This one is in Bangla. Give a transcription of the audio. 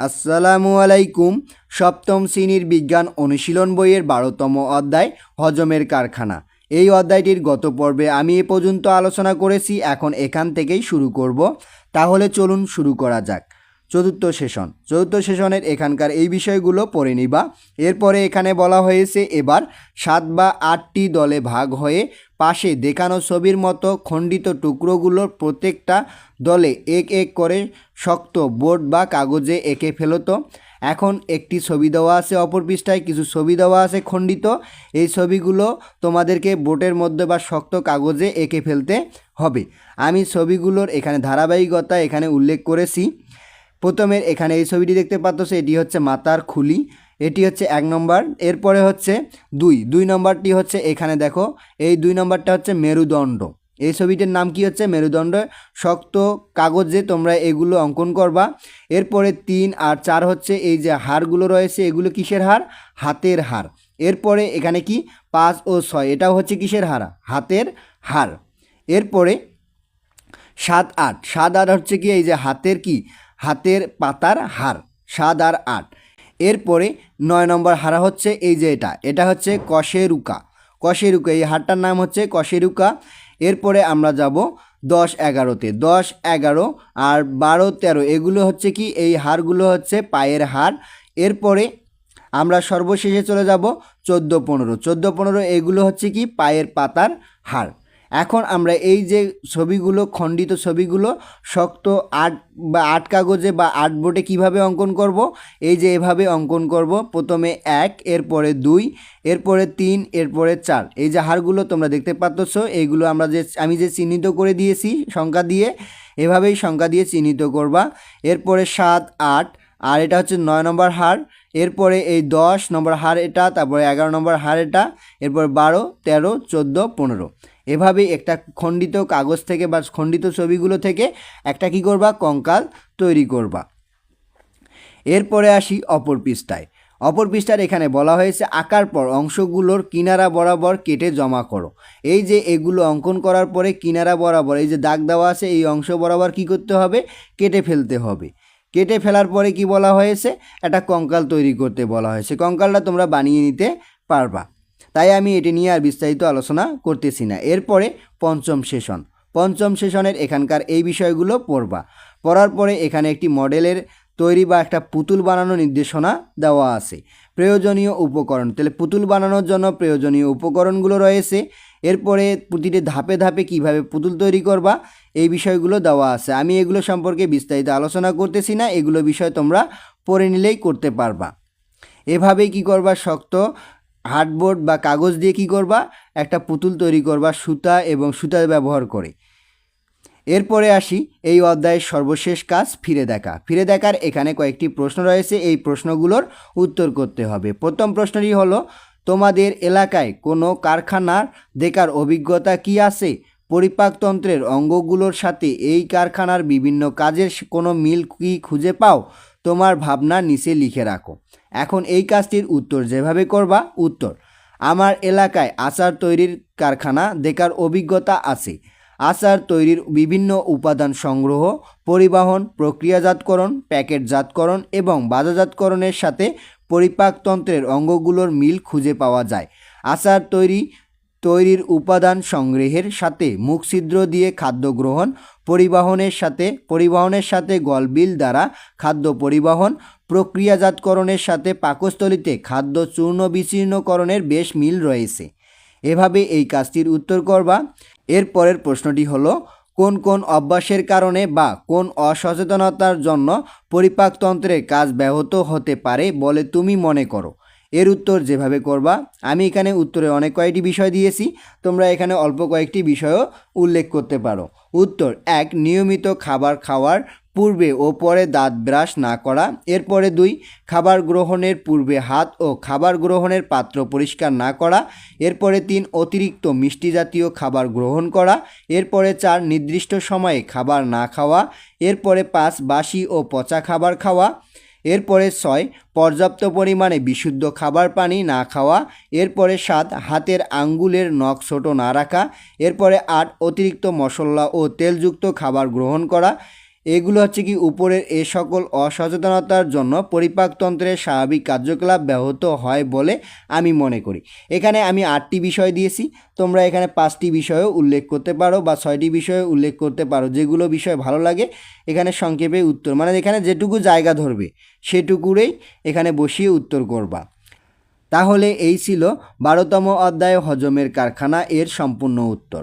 আসসালামু আলাইকুম। সপ্তম শ্রেণির বিজ্ঞান অনুশীলন বইয়ের বারোতম অধ্যায়, হজমের কারখানা। এই অধ্যায়টির গত পর্বে আমি এ পর্যন্ত আলোচনা করেছি, এখন এখান থেকেই শুরু করব। তাহলে চলুন শুরু করা যাক। চতুর্থ সেশন। চতুর্থ সেশনের এখানকার এই বিষয়গুলো পড়ে নিবা। এরপরে এখানে বলা হয়েছে, এবার সাত বা আটটি দলে ভাগ হয়ে পাশে দেখানো ছবির মতো খণ্ডিত টুকরোগুলোর প্রত্যেকটা দলে এক এক করে শক্ত বোর্ড বা কাগজে এঁকে ফেলতো এখন একটি ছবি দেওয়া আছে অপর পৃষ্ঠায়, কিছু ছবি দেওয়া আছে খণ্ডিত। এই ছবিগুলো তোমাদেরকে বোটের মধ্যে বা শক্ত কাগজে এঁকে ফেলতে হবে। আমি ছবিগুলোর এখানে ধারাবাহিকতা এখানে উল্লেখ করেছি। প্রথমের এখানে এই ছবিটি দেখতে পাচ্ছ, এটি হচ্ছে মাতার খুলি, এটি হচ্ছে এক নম্বর। এরপরে হচ্ছে দুই দুই নম্বরটি হচ্ছে এখানে দেখো, এই দুই নম্বরটা হচ্ছে মেরুদণ্ড। এই ছবিটির নাম কি হচ্ছে? মেরুদণ্ড। শক্ত কাগজে তোমরা এগুলো অঙ্কন করবা। এরপরে তিন আর চার হচ্ছে এই যে হাড়গুলো রয়েছে, এগুলো কিসের হার? হাতের হার। এরপরে এখানে কি? পাঁচ ও ছয়, এটাও হচ্ছে কিসের হার? হাতের হার। এরপরে সাত আট সাত আট হচ্ছে কি? এই যে হাতের কি? হাতের পাতার হার, সাত আর আট। এরপরে নয় নম্বর হারা হচ্ছে এই যে এটা এটা হচ্ছে কশেরুকা। কশেরুকা, এই হারটার নাম হচ্ছে কশেরুকা। এরপরে আমরা যাব দশ এগারোতে। দশ, এগারো আর বারো, তেরো, এগুলো হচ্ছে কি? এই হারগুলো হচ্ছে পায়ের হার। এরপরে আমরা সর্বশেষে চলে যাব চোদ্দ, পনেরো। চোদ্দ, পনেরো, এগুলো হচ্ছে কি? পায়ের পাতার হার। এখন আমরা এই যে ছবিগুলো, খণ্ডিত ছবিগুলো, শক্ত আট বা আট কাগজে বা আর্ট বোর্ডে কীভাবে অঙ্কন করব? এই যে এভাবে অঙ্কন করব, প্রথমে এক, এরপরে দুই, এরপরে তিন, এরপরে চার। এই যে হারগুলো তোমরা দেখতে পাচ্ছ, এইগুলো আমরা যে, আমি যে চিহ্নিত করে দিয়েছি সংখ্যা দিয়ে, এভাবেই সংখ্যা দিয়ে চিহ্নিত করবা। এরপরে সাত, আট, আর এটা হচ্ছে নয় নম্বর হার। এরপরে এই দশ নম্বর হার এটা, তারপরে এগারো নম্বর হার এটা, এরপর বারো, তেরো, চোদ্দ, পনেরো। এভাবে একটা খণ্ডিত কাগজ থেকে বা খণ্ডিত ছবিগুলো থেকে একটা কি করবা? কঙ্কাল তৈরি করবা। এরপরে আসি অপর পৃষ্ঠায়। অপর পৃষ্ঠার এখানে বলা হয়েছে, আঁকার পর অংশগুলোর কিনারা বরাবর কেটে জমা করো। এই যে এগুলো অঙ্কন করার পরে কিনারা বরাবর, এই যে দাগ দেওয়া আছে, এই অংশ বরাবর কি করতে হবে? কেটে ফেলতে হবে। কেটে ফেলার পরে কি বলা হয়েছে? একটা কঙ্কাল তৈরি করতে বলা হয়েছে। কঙ্কালটা তোমরা বানিয়ে নিতে পারবা। তাই আমি এটি নিয়ে আর বিস্তারিত আলোচনা করতেছি না। এরপরে পঞ্চম সেশন। পঞ্চম সেশনের এখানকার এই বিষয়গুলো পড়বা। পড়ার পরে এখানে একটি মডেলের তৈরি বা একটা পুতুল বানানো নির্দেশনা দেওয়া আছে। প্রয়োজনীয় উপকরণ। তাহলে পুতুল বানানোর জন্য প্রয়োজনীয় উপকরণগুলো রয়েছে। এরপরে প্রতিটি ধাপে ধাপে কীভাবে পুতুল তৈরি করবা, এই বিষয়গুলো দেওয়া আছে। আমি এগুলো সম্পর্কে বিস্তারিত আলোচনা করতেছি না। এগুলো বিষয় তোমরা পড়ে নিলেই করতে পারবা। এভাবেই কি করবা? শক্ত হার্ডবোর্ড বা কাগজ দিয়ে কি করবা? একটা পুতুল তৈরি করবা, সুতা এবং সুতা ব্যবহার করে। এরপরে আসি, এই অধ্যায়ের সর্বশেষ কাজ, ফিরে দেখা। ফিরে দেখার এখানে কয়েকটি প্রশ্ন রয়েছে, এই প্রশ্নগুলোর উত্তর করতে হবে। প্রথম প্রশ্নটি হলো, তোমাদের এলাকায় কোনো কারখানার দেখার অভিজ্ঞতা কি আছে? পরিপাকতন্ত্রের অঙ্গগুলোর সাথে এই কারখানার বিভিন্ন কাজের কোনো মিল কি খুঁজে পাও? তোমার ভাবনা নিচে লিখে রাখো। এখন এই কাজটির উত্তর যেভাবে করবা, উত্তর। আমার এলাকায় আচার তৈরির কারখানা দেখার অভিজ্ঞতা আছে। আচার তৈরির বিভিন্ন উপাদান সংগ্রহ, পরিবহন, প্রক্রিয়াজাতকরণ, প্যাকেটজাতকরণ এবং বাজারজাতকরণের সাথে পরিপাকতন্ত্রের অঙ্গগুলোর মিল খুঁজে পাওয়া যায়। আচার তৈরি তৈরির উপাদান সংগ্রহের সাথে মুখছিদ্র দিয়ে খাদ্য গ্রহণ, পরিবহনের সাথে পরিবহনের সাথে গলবিল দ্বারা খাদ্য পরিবহন, প্রক্রিয়াজাতকরণের সাথে পাকস্থলিতে খাদ্য চূর্ণ বিচীর্ণকরণের বেশ মিল রয়েছে। এভাবে এই কাজটির উত্তর করবা। এর পরের প্রশ্নটি হলো, কোন কোন অভ্যাসের কারণে বা কোন অসচেতনতার জন্য পরিপাকতন্ত্রের কাজ ব্যাহত হতে পারে বলে তুমি মনে করো? এর উত্তর যেভাবে করবা, আমি এখানে উত্তরে অনেক কয়েকটি বিষয় দিয়েছি, তোমরা এখানে অল্প কয়েকটি বিষয়ও উল্লেখ করতে পারো। উত্তর, এক, নিয়মিত খাবার খাওয়ার পূর্বে ও পরে দাঁত ব্রাশ না করা। এরপরে দুই, খাবার গ্রহণের পূর্বে হাত ও খাবার গ্রহণের পাত্র পরিষ্কার না করা। এরপরে তিন, অতিরিক্ত মিষ্টি জাতীয় খাবার গ্রহণ করা। এরপরে চার, নির্দিষ্ট সময়ে খাবার না খাওয়া। এরপরে পাঁচ, বাসি ও পচা খাবার খাওয়া। এরপরে ছয়, পর্যাপ্ত পরিমাণে বিশুদ্ধ খাবার পানি না খাওয়া, এরপরে সাত, হাতের আঙ্গুলের নখ ছোটো না রাখা, এরপরে আট, অতিরিক্ত মশলা ও তেলযুক্ত খাবার গ্রহণ করা এগুলো হচ্ছে কি উপরের এ সকল অসচেতনতার জন্য পরিপাকতন্ত্রের স্বাভাবিক কার্যকলাপ ব্যাহত হয় বলে আমি মনে করি। এখানে আমি আটটি বিষয় দিয়েছি। তোমরা এখানে পাঁচটি বিষয়ও উল্লেখ করতে পারো বা ছয়টি বিষয়ে উল্লেখ করতে পারো। যেগুলো বিষয় ভালো লাগে, এখানে সংক্ষেপে উত্তর মানে এখানে যেটুকু জায়গা ধরবে, সেটুকুরেই এখানে বসিয়ে উত্তর করবা। তাহলে এই ছিল বারোতম অধ্যায় হজমের কারখানা, এর সম্পূর্ণ উত্তর।